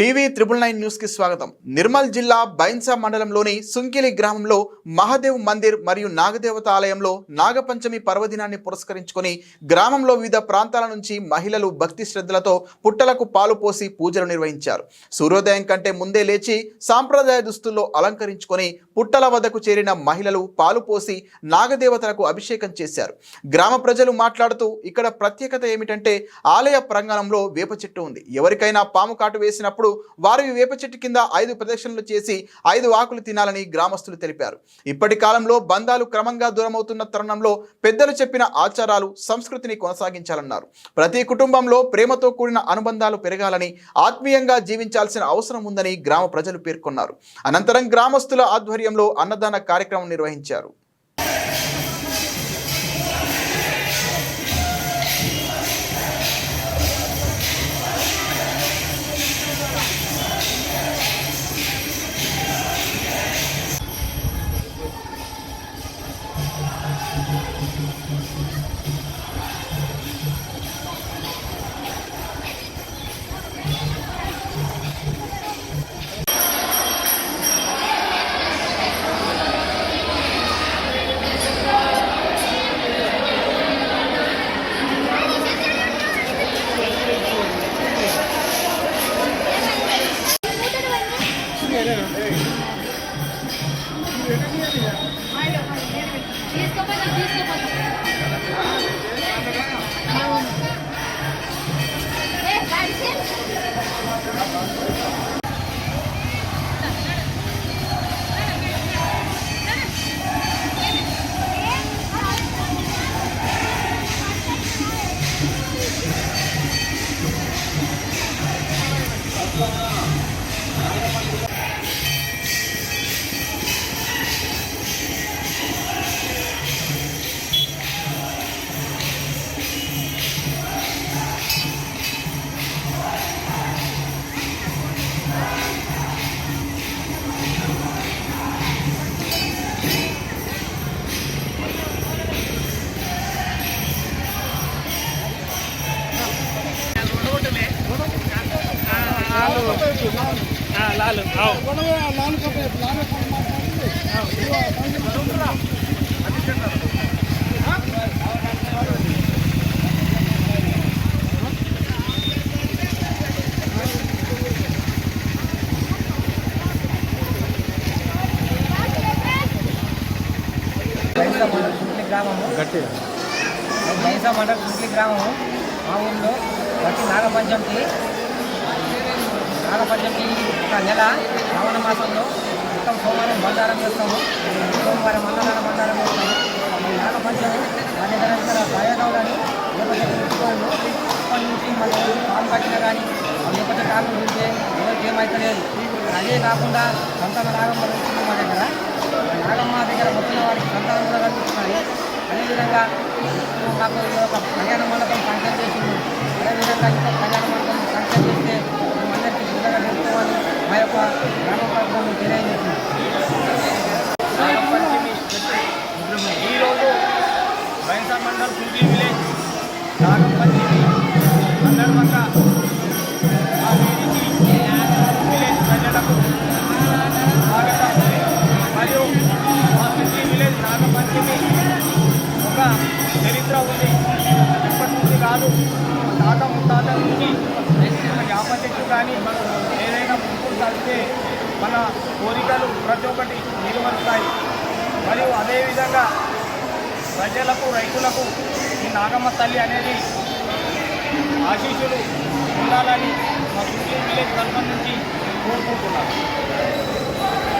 TV triple nine న్యూస్కి స్వాగతం. నిర్మల్ జిల్లా బైన్సా మండలంలోని సుంకిలి గ్రామంలో మహాదేవ్ మందిర్ మరియు నాగదేవత ఆలయంలో నాగపంచమి పర్వదినాన్ని పురస్కరించుకొని గ్రామంలో వివిధ ప్రాంతాల నుంచి మహిళలు భక్తి శ్రద్ధలతో పుట్టలకు పాలు పోసి పూజలు నిర్వహించారు. సూర్యోదయం కంటే ముందే లేచి సాంప్రదాయ దుస్తుల్లో అలంకరించుకొని పుట్టల వద్దకు చేరిన మహిళలు పాలు పోసి నాగదేవతలకు అభిషేకం చేశారు. గ్రామ ప్రజలు మాట్లాడుతూ ఇక్కడ ప్రత్యేకత ఏమిటంటే ఆలయ ప్రాంగణంలో వేప చెట్టు ఉంది. ఎవరికైనా పాము కాటు వేసినప్పుడు వారు ఈ వేప చెట్టు కింద ఐదు ప్రదక్షిణలు చేసి ఐదు ఆకులు తినాలని గ్రామస్తులు తెలిపారు. ఇప్పటి కాలంలో బంధాలు క్రమంగా దూరమవుతున్న తరుణంలో పెద్దలు చెప్పిన ఆచారాలు సంస్కృతిని కొనసాగించాలన్నారు. ప్రతి కుటుంబంలో ప్రేమతో కూడిన అనుబంధాలు పెరగాలని ఆత్మీయంగా జీవించాల్సిన అవసరం ఉందని గ్రామ ప్రజలు పేర్కొన్నారు. అనంతరం గ్రామస్తుల ఆధ్వర్యంలో అన్నదాన కార్యక్రమం నిర్వహించారు. дійсно потрібно. లాలు బైసా మండలం కుంట్లి గ్రామము బైసా మండలం గ్రామము మా ఊళ్ళో ప్రతి నాగపంచమికి నాగపంచమి ఒక నెల శ్రావణ మాసంలో మొత్తం సోమవారం బండారం చేస్తాము. సోమవారం అన్నదాన బండారం చేస్తాము. ఈ నాగపంచమి మా దగ్గర ఇక్కడ ఇప్పటి నుంచి మన పాలు కట్టినా కానీ లేకపోతే కాలం ఉంటే ఎవరికి ఏమైతలేదు. అదే కాకుండా సంతాన నాగమ్మ వచ్చింది మా దగ్గర. నాగమ్మ దగ్గర మొత్తం వారికి సంతానం కూడా కనిపిస్తున్నాయి అదేవిధంగా ఇప్పుడు నాకు ఈ కళ్యాణ మండపం ఫంక్షన్ చేసింది అదేవిధంగా ఇంకొక కళ్యాణ మండపం ఫంక్షన్ చేస్తే మండల్ కుంటీ విలేజ్ నాగపంచమి సందర్భంగా ఆ వీధికి విలేజ్ ప్రజలకు. స్వాగతం మరియు మా కుంటీ విలేజ్ ఒక చరిత్ర ఉంది. ఇప్పటి నుంచి కాదు తాత ముత్తాత నుంచి మన యాప చెట్టు కానీ ఏదైనా పువ్వులు కలిస్తే మన కోరికలు ప్రతి ఒక్కటి నిలువరుస్తాయి మరియు అదేవిధంగా ప్రజలకు రైతులకు ఈ నాగమ్మ తల్లి అనేది ఆశీస్సులు ఉండాలని మా కుంట్లీ విలేజ్ తరఫు నుంచి కోరుకుంటున్నాను.